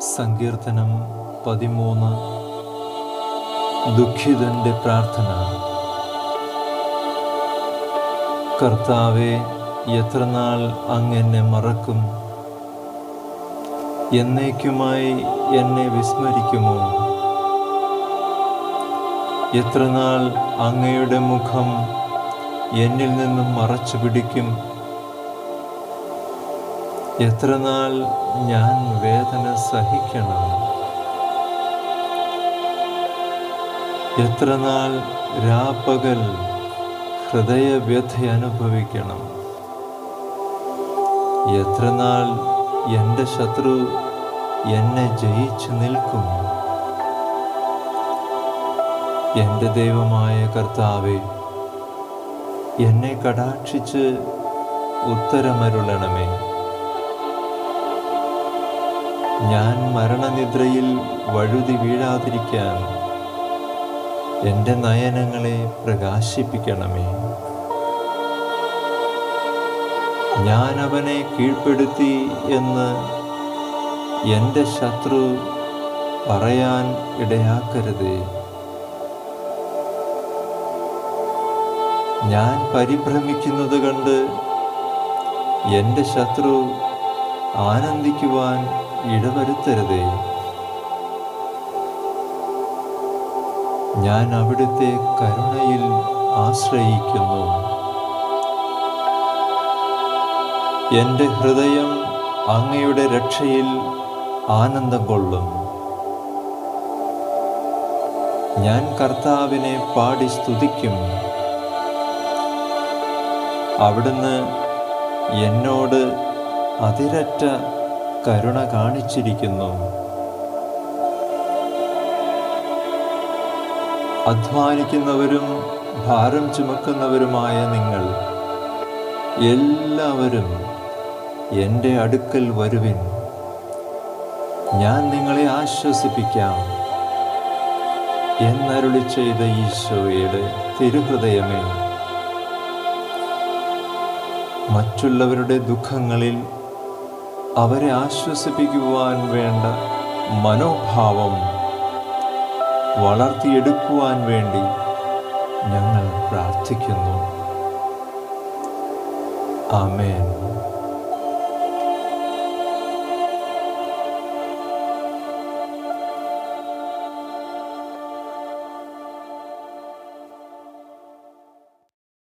സങ്കീർത്തനം പതിമൂന്ന്. ദുഃഖിതന്റെ പ്രാർത്ഥന. കർത്താവെ എത്ര നാൾ മറക്കും? എന്നേക്കുമായി എന്നെ വിസ്മരിക്കുമോ? എത്ര നാൾ അങ്ങയുടെ മുഖം എന്നിൽ നിന്നും മറച്ചു പിടിക്കും എത്ര നാൾ ഞാൻ വേദന സഹിക്കണം? എത്ര നാൾ രാപ്പകൽ ഹൃദയവ്യഥ അനുഭവിക്കണം? എത്ര നാൾ എന്റെ ശത്രു എന്നെ ജയിച്ചു നിൽക്കും? എന്റെ ദൈവമായ കർത്താവെ എന്നെ കടാക്ഷിച്ച് ഉത്തരമരുളണമേ. ഞാൻ മരണനിദ്രയിൽ വഴുതി വീഴാതിരിക്കാൻ എന്റെ നയനങ്ങളെ പ്രകാശിപ്പിക്കണമേ. ഞാൻ അവനെ കീഴ്പ്പെടുത്തി എന്ന് എന്റെ ശത്രു പറയാൻ ഇടയാക്കരുതേ. ഞാൻ പരിഭ്രമിക്കുന്നത് കണ്ട് എന്റെ ശത്രു ആനന്ദിക്കുവാൻ ഇടവരുത്തരുതേ. ഞാൻ അവിടുത്തെ കരുണയിൽ ആശ്രയിക്കുന്നു. എന്റെ ഹൃദയം അങ്ങയുടെ രക്ഷയിൽ ആനന്ദം കൊള്ളും. ഞാൻ കർത്താവിനെ പാടി സ്തുതിക്കും. അവിടുന്ന് എന്നോട് അതിരറ്റ കരുണ കാണിച്ചിരിക്കുന്നു. അധ്വാനിക്കുന്നവരും ഭാരം ചുമക്കുന്നവരുമായ നിങ്ങൾ എല്ലാവരും എന്റെ അടുക്കൽ വരുവിൻ. ഞാൻ നിങ്ങളെ ആശ്വസിപ്പിക്കാം. എന്നരുളി ചെയ്ത ഈശോയുടെ തിരുഹൃദയമേ. മറ്റുള്ളവരുടെ ദുഃഖങ്ങളിൽ അവരെ ആശ്വസിപ്പിക്കുവാൻ വേണ്ട മനോഭാവം വളർത്തിയെടുക്കുവാൻ വേണ്ടി ഞങ്ങൾ പ്രാർത്ഥിക്കുന്നു. ആമേൻ.